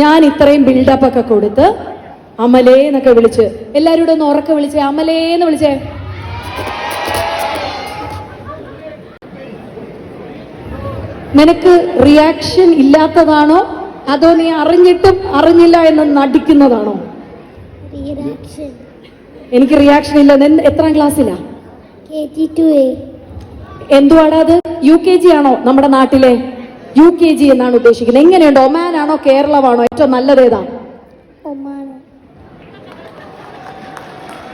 ഞാൻ ഇത്രയും ബിൽഡപ്പ് ഒക്കെ കൊടുത്ത് അമലേ എന്നൊക്കെ വിളിച്ച് എല്ലാവരും ഒന്ന് ഉറക്കെ വിളിച്ചേ അമലേ എന്ന് വിളിച്ചേ. നിനക്ക് റിയാക്ഷൻ ഇല്ലാത്തതാണോ? അതോ നീ അറിഞ്ഞിട്ടും അറിഞ്ഞില്ല എന്ന് നടിക്കുന്നതാണോ? എനിക്ക് റിയാക്ഷൻ ഇല്ല. എത്രാം ക്ലാസ്സിലാ എന്തുവാടാ അത്? യു കെ ജി ആണോ നമ്മുടെ നാട്ടിലെ? യു കെ ജി എന്നാണ് ഉദ്ദേശിക്കുന്നത്. എങ്ങനെയുണ്ട്? ഒമാനാണോ കേരളമാണോ ഏറ്റവും നല്ലത് ഏതാണ്?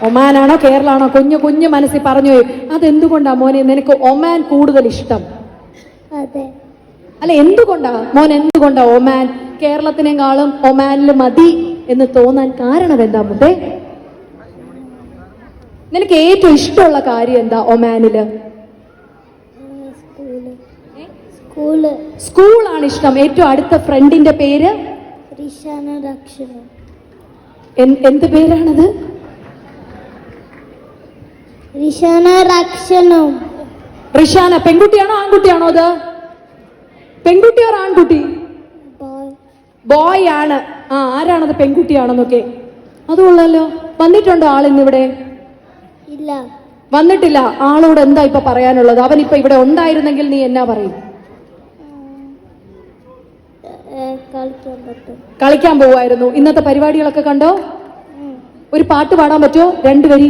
ഒമാനാണോ കേരളമാണോ? കുഞ്ഞു കുഞ്ഞു മനസ്സിൽ പറഞ്ഞു പോയി. അതെന്തുകൊണ്ടാ മോനെ നിനക്ക് ഒമാൻ കൂടുതൽ ഇഷ്ടം? അല്ല എന്തുകൊണ്ടാ? മോൻ എന്തുകൊണ്ടാ ഒമാൻ? കേരളത്തിനെങ്കാളും ഒമാനിൽ മതി എന്ന് തോന്നാൻ കാരണം എന്താ മുത്തേ? നിനക്ക് ഏറ്റവും ഇഷ്ടമുള്ള കാര്യം എന്താ ഒമാനിൽ? സ്കൂളാണ് ഇഷ്ടം. ഏറ്റവും അടുത്ത ഫ്രണ്ടിന്റെ പേര്? എന്ത് പേരാണത്? റിഷാന പെൺകുട്ടിയാണോ ആൺകുട്ടിയാണോ അത്? പെൺകുട്ടിയോ ആൺകുട്ടി? ബോയ്. ബോയ് ആണ്. ആ ആരാണത് പെൺകുട്ടിയാണെന്നൊക്കെ? അതുള്ളല്ലോ വന്നിട്ടുണ്ടോ ആളിന്നിവിടെ? ഇല്ല. വന്നിട്ടില്ല. ആളോട് എന്താ ഇപ്പൊ പറയാനുള്ളത്? അവൻ ഇപ്പൊ ഇവിടെ ഉണ്ടായിരുന്നെങ്കിൽ നീ എന്നാ പറയും? കളിക്കാൻ പോവായിരുന്നു ഇന്നത്തെ പരിപാടികളൊക്കെ കണ്ടോ? ഒരു പാട്ട് പാടാൻ പറ്റുമോ? രണ്ടുപേരി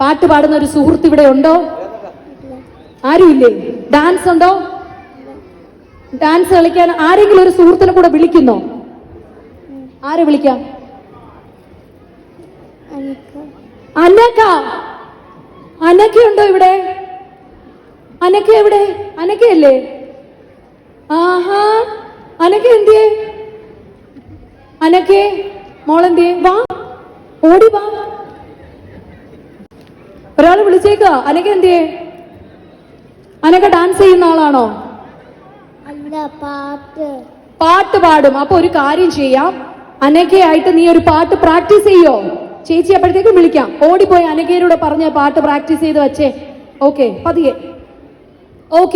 പാട്ട് പാടുന്ന ഒരു സുഹൃത്ത് ഇവിടെ ഉണ്ടോ? ആരുമില്ലേ ഡാൻസ് ഉണ്ടോ? ഡാൻസ് കളിക്കാൻ ആരെങ്കിലും ഒരു സുഹൃത്തിനെ കൂടെ വിളിക്കുന്നോ? ആരെ വിളിക്കാം? അനക്ക അനക്കുണ്ടോ ഇവിടെ? അനക്ക എവിടെ? അനക്കയല്ലേ ആഹാ. അനക്ക എന്തിയേ? അനക്കേ മോളെന്തിയേ? വാ. ഓടി വാ. ഒരാൾ വിളിച്ചേക്ക. അനക്ക എന്തിയേ? അനക്ക ഡാൻസ് ചെയ്യുന്ന ആളാണോ? പാട്ട്. പാട്ട് പാടും. അപ്പൊ ഒരു കാര്യം ചെയ്യാം. അനക്കയായിട്ട് നീ ഒരു പാട്ട് പ്രാക്ടീസ് ചെയ്യോ? ചേച്ചി അപ്പോഴത്തേക്കും വിളിക്കാം. ഓടിപ്പോയി അനകേരോട് പറഞ്ഞ പാട്ട് പ്രാക്ടീസ് ചെയ്ത് വെച്ചേ. ഓക്കെ പതിയെ. ഓക്കെ